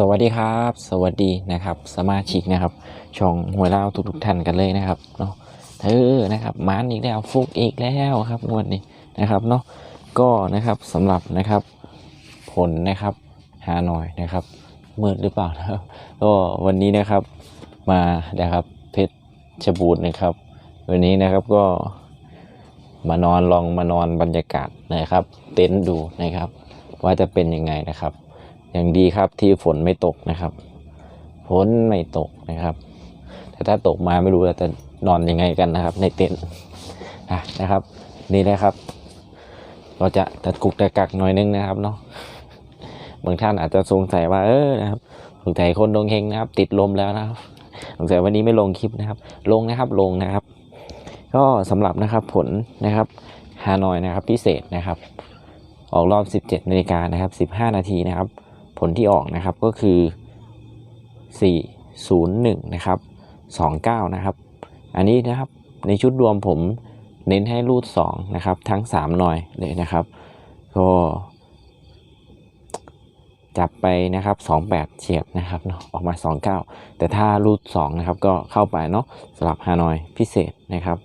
สวัสดีครับ สวัสดีนะครับ สมาชิกนะครับ ช่องหัวเล่าทุกทุกท่านกันเลยนะครับเนาะเออนะครับมานอีกแล้วฟุกอีกแล้วครับงวดนี้นะครับเนาะก็นะครับสำหรับนะครับ ผลนะครับหาหน่อยนะครับมืดหรือเปล่านะครับ ก็วันนี้นะครับมานะครับเพชรชบูรณ์นะครับ วันนี้นะครับก็มานอนลองมานอนบรรยากาศนะครับ เต็นท์ดูนะครับ ว่าจะเป็นยังไงนะครับ อย่างดีครับที่ฝนไม่ตกนะครับ ฝนไม่ตกนะครับ แต่ถ้าตกมาไม่รู้เราจะนอนยังไงกันนะครับ ในเต็นท์อะนะครับ นี่นะครับ เราจะตะกุกตะกักหน่อยนึงนะครับเนาะบางท่านอาจจะสงสัยว่าเออนะครับสงสัยคนดงเฮงนะครับ ติดลมแล้วนะครับสงสัยวันนี้ไม่ลงคลิปนะครับ ลงนะครับลงนะครับ ก็สำหรับนะครับผลนะครับฮานอยนะครับพิเศษนะครับ ออกรอบ 17นาฬิกานะครับ 15 นาทีนะครับ ผลที่ออกนะครับก็คือ 401 นะครับ 29 นะครับ อันนี้นะครับในชุดรวมผมเน้นให้รูด 2 นะครับ ทั้ง 3 หน่อยเลยนะครับ ก็ จับไปนะครับ 28 เฉียบนะครับเนาะออกมา 29 แต่ถ้ารูด 2 นะครับ ก็เข้าไปเนาะสำหรับฮานอยพิเศษนะครับ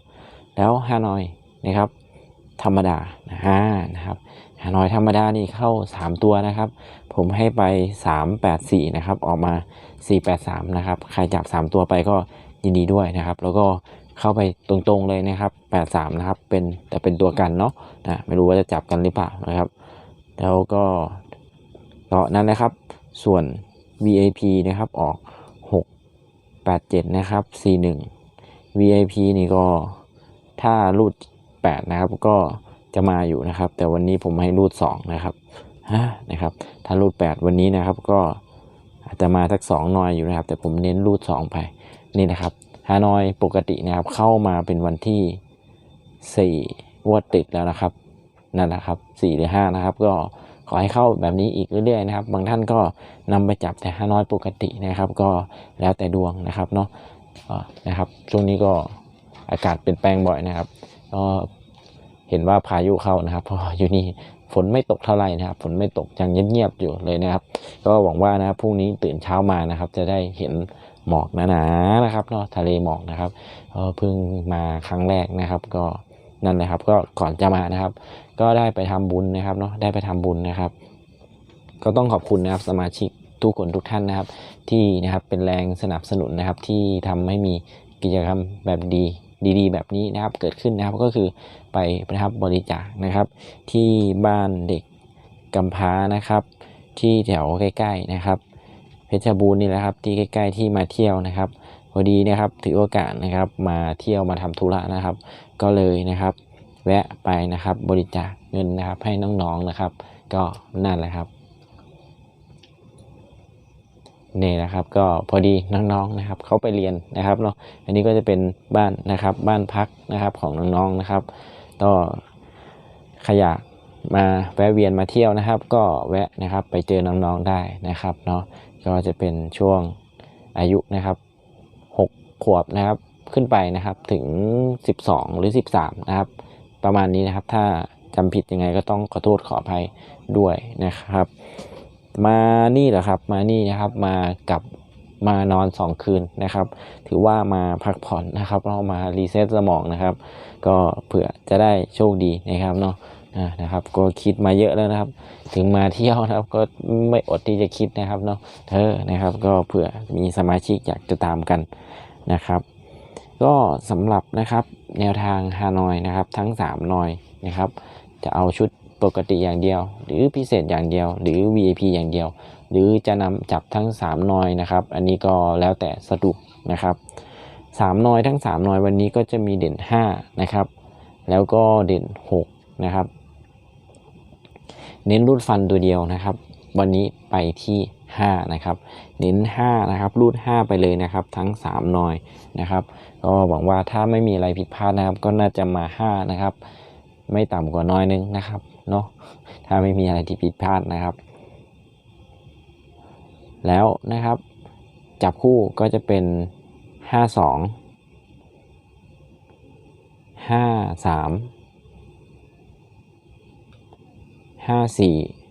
แล้วฮานอยนะครับ ธรรมดานะฮะนะครับ ฮานอยธรรมดานี่เข้า 3 ตัวนะครับ ผมให้ไป 384 นะครับ ออกมา 483 นะครับ ใครจับ 3 ตัวไปก็ยินดีด้วยนะครับ แล้วก็เข้าไปตรงๆเลยนะครับ 83 นะครับ เป็นแต่เป็นตัวกันเนาะนะไม่รู้ว่าจะจับกันหรือเปล่านะครับ แล้วก็ก็นั่นนะครับ ส่วน VIP นะครับออก 687 นะครับ41 VIP นี่ก็ถ้ารูด8นะครับก็ จะมาอยู่นะครับ แต่วันนี้ผมให้รูด2นะครับฮะนะครับ ถ้ารูด 8 วันนี้นะครับก็อาจจะมาสัก2นอยอยู่นะครับ แต่ผมเน้นรูด 2 ไปนี่นะครับฮานอยปกตินะครับเข้ามาเป็นวันที่4งวดติดแล้วนะครับนั่นแหละครับ4หรือ5นะครับ ก็ขอให้เข้าแบบนี้อีกเรื่อยๆนะครับ บางท่านก็นำไปจับแต่ฮานอยปกตินะครับ ก็แล้วแต่ดวงนะครับเนาะนะครับ ช่วงนี้ก็อากาศเปลี่ยนแปลงบ่อยนะครับก็ เห็นว่าพายุเข้านะครับเพราะอยู่นี่ฝนไม่ตกเท่าไหร่นะครับฝนไม่ตกยังเงียบๆอยู่เลยนะครับ ก็หวังว่านะครับพรุ่งนี้ตื่นเช้ามานะครับ จะได้เห็นหมอกหนาๆนะครับเนาะทะเลหมอกนะครับเพิ่งมาครั้งแรกนะครับ ก็นั่นแหละครับ ก็ก่อนจะมานะครับ ก็ได้ไปทำบุญนะครับเนาะได้ไปทำบุญนะครับ ก็ต้องขอบคุณนะครับสมาชิกทุกคนทุกท่านนะครับ ที่นะครับเป็นแรงสนับสนุนนะครับที่ทำให้มีกิจกรรมแบบดี ดีๆ แบบนี้นะครับเกิดขึ้นนะครับก็คือไปนะครับบริจาคนะครับ ที่บ้านเด็กกำพร้านะครับ ที่แถวใกล้ ๆนะครับ เพชรบูรณ์นี่แหละครับ ที่ใกล้ ๆ ที่มาเที่ยวนะครับพอดีนะครับถือโอกาสนะครับมาเที่ยวมาทำธุระนะครับ ก็เลยนะครับ แวะไปนะครับบริจาคเงินนะครับให้น้องๆนะครับ ก็นั่นแหละครับ นี่นะครับก็พอดีน้องๆนะครับเขาไปเรียนนะครับเนาะอันนี้ก็จะเป็นบ้านนะครับบ้านพักนะครับของน้องๆนะครับก็ขยากมาแวะเวียนมาเที่ยวนะครับ ก็แวะนะครับไปเจอน้องๆได้นะครับเนาะก็จะเป็นช่วงอายุนะครับหกขวบนะครับขึ้นไปนะครับถึง 12 หรือ 13 นะครับ ประมาณนี้นะครับถ้าจำผิดยังไงก็ต้องขอโทษขออภัยด้วยนะครับ มานี่แหละครับ มานี่นะครับ มากับมานอนสองคืนนะครับ ถือว่ามาพักผ่อนนะครับเรามารีเซ็ตสมองนะครับ ก็เผื่อจะได้โชคดีนะครับเนาะนะครับ ก็คิดมาเยอะแล้วนะครับ ถึงมาเที่ยวนะครับ ก็ไม่อดที่จะคิดนะครับเนาะเธอนะครับ ก็เผื่อมีสมาชิกอยากจะตามกันนะครับ ก็สำหรับนะครับแนวทางฮานอยนะครับ ทั้ง3หน่อยนะครับ จะเอาชุด ปกติอย่างเดียว หรือพิเศษอย่างเดียว หรือ VIP อย่างเดียว หรือจะนำจับทั้ง 3 นอยนะครับ อันนี้ก็แล้วแต่สะดวกนะครับ3นอยทั้ง 3 นอยวันนี้ก็จะมีเด่น 5 นะครับ แล้วก็เด่น 6 นะครับ เน้นรูดฟันตัวเดียวนะครับ วันนี้ไปที่ 5 นะครับ เน้น 5 นะครับ รูด 5 ไปเลยนะครับ ทั้ง 3 นอยนะครับ ก็หวังว่าถ้าไม่มีอะไรผิดพลาดนะครับ ก็น่าจะมา 5 นะครับ ไม่ต่ำกว่าน้อยนึงนะครับ เนาะถ้าไม่มีอะไรที่ผิดพลาดนะครับ แล้วนะครับ จับคู่ก็จะเป็น 5 2 5 3 5 4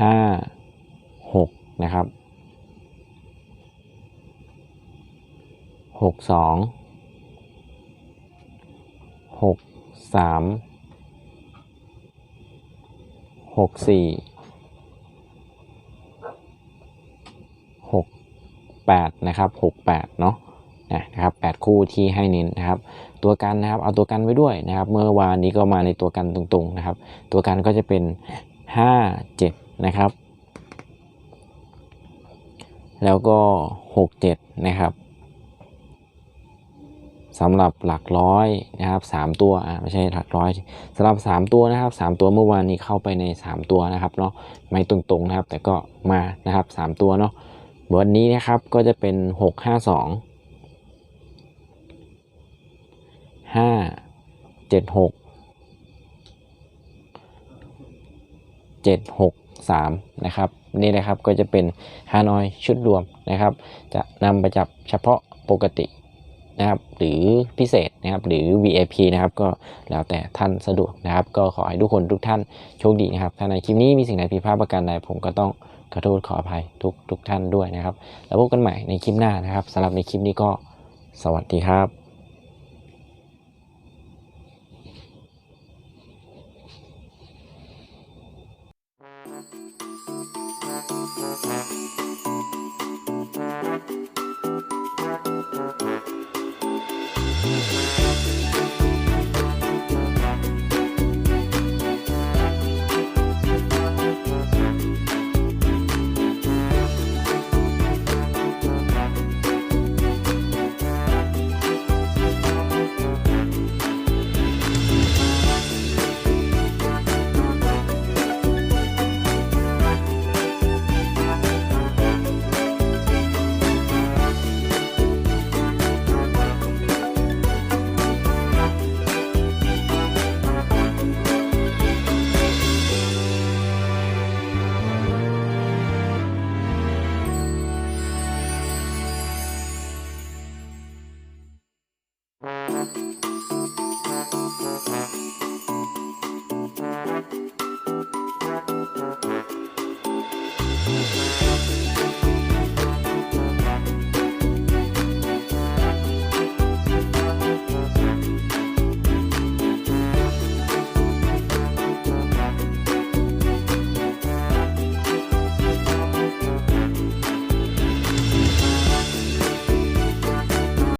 5หกนะครับหกสอง หกสี่หกแปดนะครับหกแปดเนาะนะครับแปดคู่ที่ให้เน้นนะครับ ตัวกันนะครับเอาตัวกันไว้ด้วยนะครับ เมื่อวานนี้ก็มาในตัวกันตรงๆนะครับ ตัวกันก็จะเป็น5 7นะครับ แล้วก็6 7นะครับ สำหรับหลักร้อยนะครับ3ตัวอ่าไม่ใช่หลักร้อยสำหรับ 3 ตัวนะครับ 3 ตัวเมื่อวานนี้เข้าไปใน 3 ตัวนะครับเนาะไม่ตรงๆนะครับ แต่ก็มานะครับ 3 ตัวเนาะวันนี้นะครับก็จะเป็น 6 5 2ห้าเจ็ดหกเจ็ดหกสามนะครับนี่นะครับก็จะเป็นฮานอยชุดรวมนะครับ จะนำไปจับเฉพาะปกติ นะครับหรือพิเศษนะครับหรือ VIP นะครับก็แล้วแต่ท่านสะดวกนะครับ ก็ขอให้ทุกคนทุกท่านโชคดีนะครับถ้าในคลิปนี้มีสิ่งใดผิดพลาดประการใดผมก็ต้องขอโทษขออภัยทุกทุกท่านด้วยนะครับ แล้วพบกันใหม่ในคลิปหน้านะครับสำหรับในคลิปนี้ก็สวัสดีครับ Thank